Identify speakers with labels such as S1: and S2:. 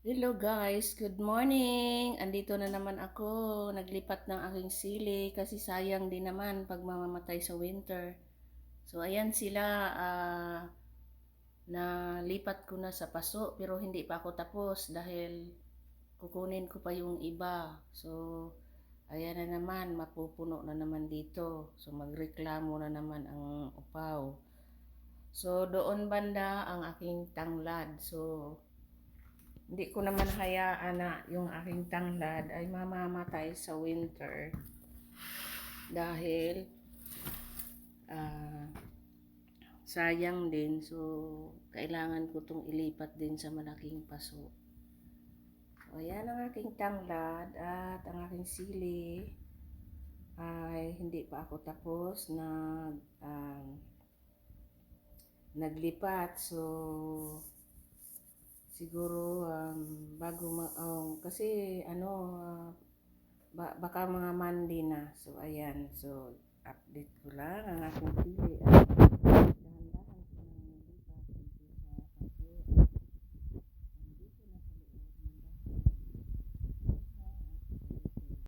S1: Hello guys, good morning! Andito na naman ako, naglipat ng aking sili kasi sayang din naman pag mamamatay sa winter. So ayan sila, ah, nalipat ko na sa paso pero hindi pa ako tapos dahil kukunin ko pa yung iba. So ayan na naman, mapupuno na naman dito. So magreklamo na naman ang upaw. So doon banda ang aking tanglad. So hindi ko naman hayaan na yung aking tanglad ay mamamatay sa winter. Dahil ah, sayang din. So kailangan ko tong ilipat din sa malaking paso. So ayan ang aking tanglad at ang aking sili ay hindi pa ako tapos. Nag ah, naglipat. So siguro um, bago ma- oh, kasi ano ah, ba- baka mga Monday na. So ayan. So update ko lang ang aking sili